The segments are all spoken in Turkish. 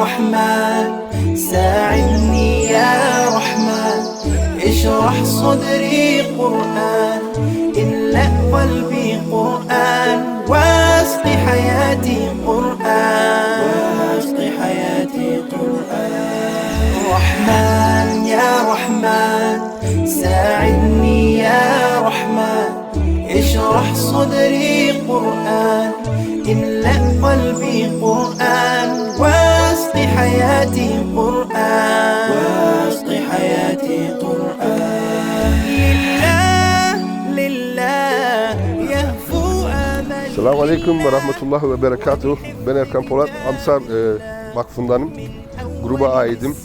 رحمن ساعدني يا رحمن. اشرح صدري قرآن املأ قلبي قرآن. واسق حياتي قرآن. واسق حياتي قرآن. رحمن يا رحمن ساعدني يا رحمن. اشرح صدري قرآن املأ قلبي قرآن. واسق حياتي قرآن واسق حياتي قرآن لله لله يهفو أمل Selamun Aleyküm ve Rahmetullah ve Berekatuhu. Ben Erkan Polat, Ansar e, Vakfı'ndanım. Gruba aidim.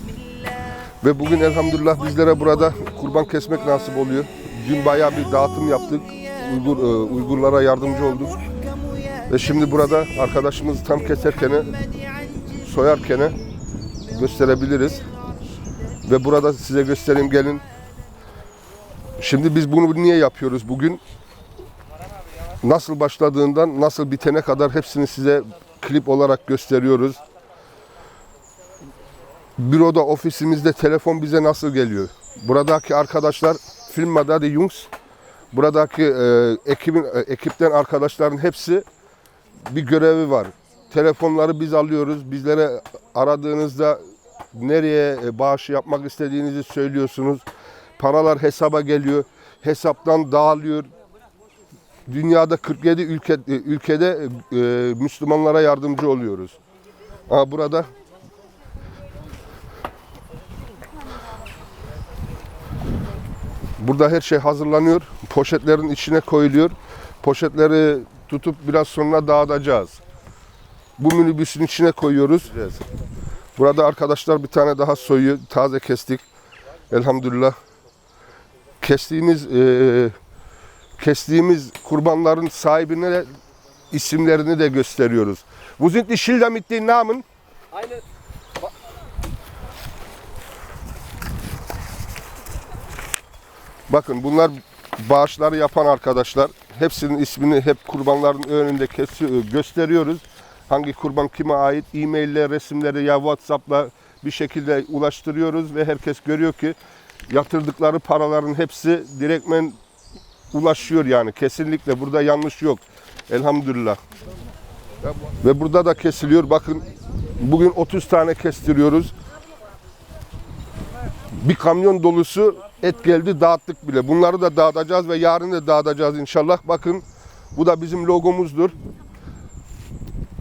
Ve bugün elhamdülillah bizlere burada kurban kesmek nasip oluyor. Dün bayağı bir dağıtım yaptık. Uygur, e, Uygurlara yardımcı olduk. Ve şimdi burada arkadaşımız tam keserken, soyarken gösterebiliriz. Ve burada size göstereyim gelin. Şimdi biz bunu niye yapıyoruz bugün? nasıl başladığından nasıl bitene kadar hepsini size klip olarak gösteriyoruz. Büroda, ofisimizde telefon bize nasıl geliyor? Buradaki arkadaşlar firmada de Jungs, buradaki e, ekibin e, ekipten arkadaşların hepsi bir görevi var. Telefonları biz alıyoruz. Bizlere aradığınızda nereye e, bağış yapmak istediğinizi söylüyorsunuz. Paralar hesaba geliyor. Hesaptan dağılıyor dünyada 47 ülke, e, ülkede e, Müslümanlara yardımcı oluyoruz. Aa, burada Burada her şey hazırlanıyor. Poşetlerin içine koyuluyor. Poşetleri tutup biraz sonra dağıtacağız. Bu minibüsün içine koyuyoruz. Burada arkadaşlar bir tane daha soyu taze kestik. Elhamdülillah. Kestiğimiz e, kestiğimiz kurbanların sahibine de isimlerini de gösteriyoruz. Wo sind die Schilder mit den Namen? Bakın bunlar bağışları yapan arkadaşlar. Hepsinin ismini hep kurbanların önünde kesiyor, gösteriyoruz. Hangi kurban kime ait e-maille, resimleri ya WhatsApp'la bir şekilde ulaştırıyoruz ve herkes görüyor ki yatırdıkları paraların hepsi direktmen ulaşıyor yani. Kesinlikle burada yanlış yok. Elhamdülillah. Ve burada da kesiliyor. Bakın bugün 30 tane kestiriyoruz. Bir kamyon dolusu et geldi dağıttık bile. Bunları da dağıtacağız ve yarın da dağıtacağız inşallah. Bakın bu da bizim logomuzdur.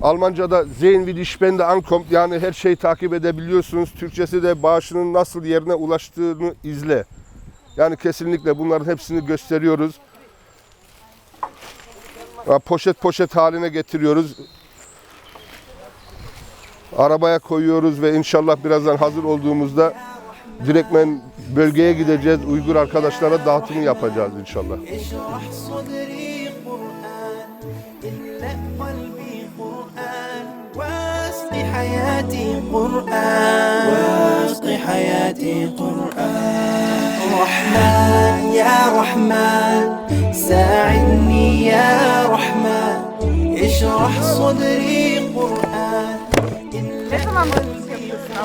Almanca'da Zeyn wie die Spende ankommt yani her şeyi takip edebiliyorsunuz. Türkçesi de bağışının nasıl yerine ulaştığını izle. Yani kesinlikle bunların hepsini gösteriyoruz. Poşet poşet haline getiriyoruz. Arabaya koyuyoruz ve inşallah birazdan hazır olduğumuzda direktmen bölgeye gideceğiz. Uygur arkadaşlara dağıtımı yapacağız inşallah. اشرح صدري قرآن املأ قلبي قرآن واسق حياتي قرآن واسق حياتي قرآن رحمن يا رحمن ساعدني يا رحمن اشرح صدري قرآن املأ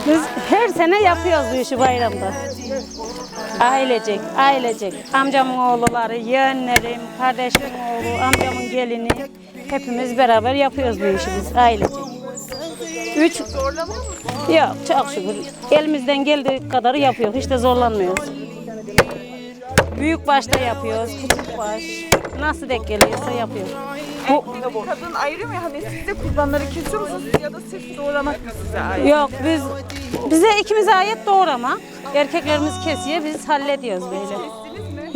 biz her sene yapıyoruz bu işi bayramda. Ailecek, ailecek. Amcamın oğulları, yeğenlerim, kardeşimin oğlu, amcamın gelini. Hepimiz beraber yapıyoruz bu işi biz ailecek. Üç... Yok çok şükür. Elimizden geldiği kadar yapıyoruz. Hiç de zorlanmıyoruz. Büyük başta yapıyoruz, küçük baş. Nasıl denk geliyorsa yapıyoruz. Bu, Kadın ayrı mı? Hani siz de kurbanları kesiyor musunuz ya da sırf doğramak mı size ait? Yok biz bize ikimize ait doğrama. Erkeklerimiz kesiyor biz hallediyoruz böyle.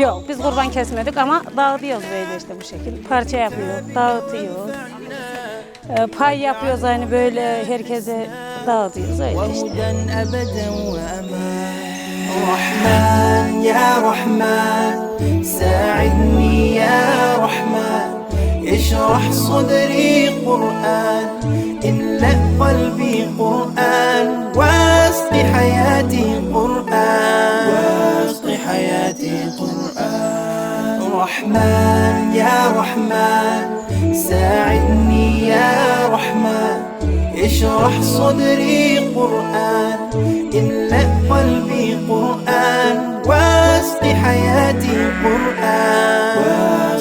Yok biz kurban kesmedik ama dağıtıyoruz böyle işte bu şekilde. Parça yapıyoruz, dağıtıyoruz. Ee, pay yapıyoruz hani böyle herkese dağıtıyoruz öyle işte. وهدى أبدا وأمان رحمن يا رحمن ساعدني يا رحمن اشرح صدري قرآن املأ قلبي قرآن. واسق حياتي قرآن. واسق حياتي قرآن. رحمن يا رحمن ساعدني يا رحمن. اشرح صدري قرآن املأ قلبي قرآن. واسق حياتي قرآن.